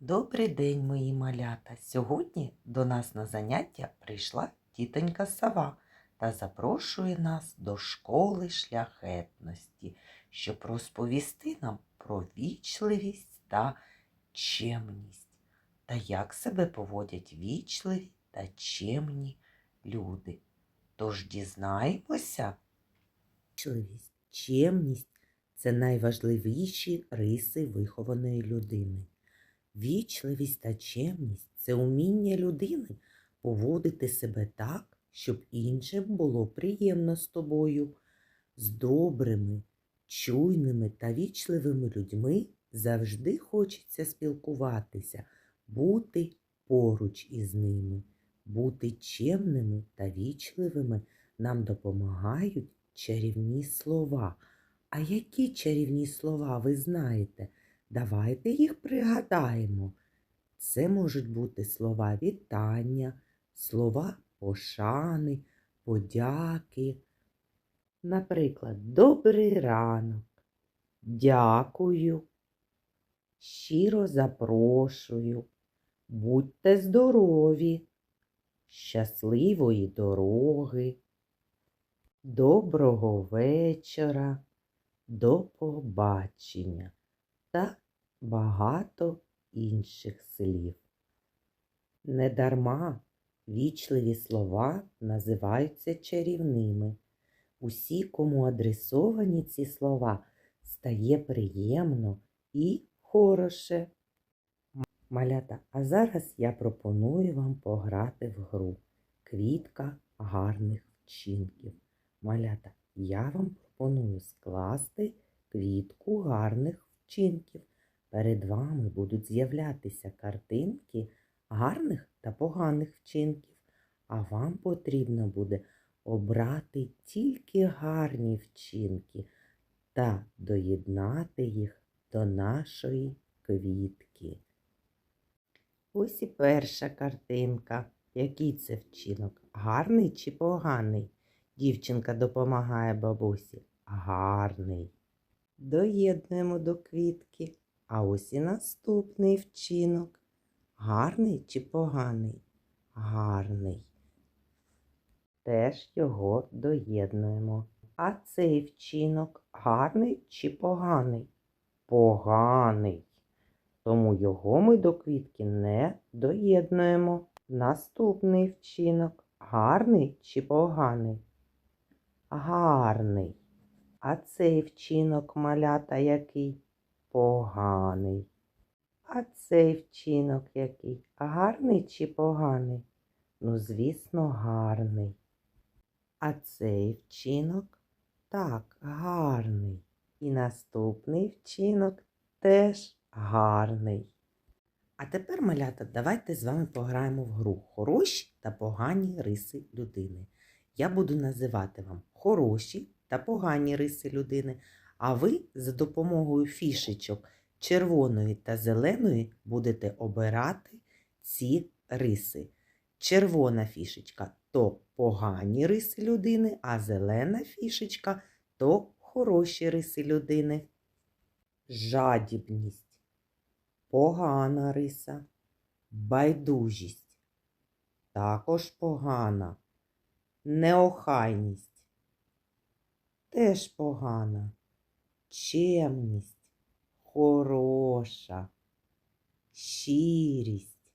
Добрий день, мої малята! Сьогодні до нас на заняття прийшла тітонька сова та запрошує нас до школи шляхетності, щоб розповісти нам про вічливість та чемність та як себе поводять вічливі та чемні люди. Тож дізнаємося. Вічливість, чемність це найважливіші риси вихованої людини. Вічливість та чемність це уміння людини поводити себе так, щоб іншим було приємно з тобою. З добрими, чуйними та вічливими людьми завжди хочеться спілкуватися, бути поруч із ними, бути чемними та вічливими нам допомагають чарівні слова. А які чарівні слова ви знаєте? Давайте їх пригадаємо. Це можуть бути слова вітання, слова пошани, подяки. Наприклад, добрий ранок, дякую, щиро запрошую, будьте здорові, щасливої дороги, доброго вечора, до побачення та багато інших слів. Недарма вічливі слова називаються чарівними. Усі, кому адресовані ці слова, стає приємно і хороше. Малята, а зараз я пропоную вам пограти в гру Квітка гарних вчинків. Малята, я вам пропоную скласти квітку гарних вчинків. Перед вами будуть з'являтися картинки гарних та поганих вчинків, а вам потрібно буде обрати тільки гарні вчинки та доєднати їх до нашої квітки. Ось і перша картинка. Який це вчинок? Гарний чи поганий? Дівчинка допомагає бабусі. Гарний. Доєднуємо до квітки. А ось і наступний вчинок. Гарний чи поганий? Гарний. Теж його доєднуємо. А цей вчинок гарний чи поганий? Поганий. Тому його ми до квітки не доєднуємо. Наступний вчинок. Гарний чи поганий? Гарний. А цей вчинок малята який? Поганий. А цей вчинок який? Гарний чи поганий? Ну, звісно, гарний. А цей вчинок так, гарний. І наступний вчинок теж гарний. А тепер, малята, давайте з вами пограємо в гру хороші та погані риси людини. Я буду називати вам хороші та погані риси людини, а ви за допомогою фішечок червоної та зеленої будете обирати ці риси. Червона фішечка то погані риси людини, а зелена фішечка то хороші риси людини. Жадібність, погана риса, байдужість, також погана, неохайність, теж погана, чемність, хороша, щирість,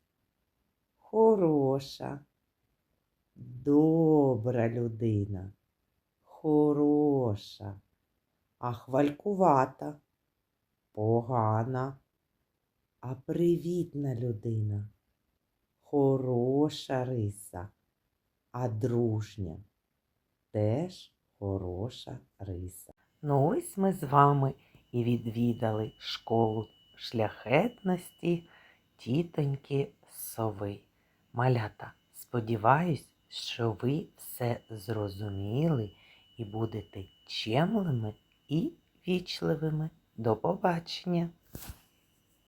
хороша, добра людина, хороша, а хвалькувата, погана, а привітна людина, хороша риса, а дружня теж хороша риса. Ну ось ми з вами і відвідали школу шляхетності тітоньки сови. Малята, сподіваюсь, що ви все зрозуміли і будете чемними і вічливими. До побачення!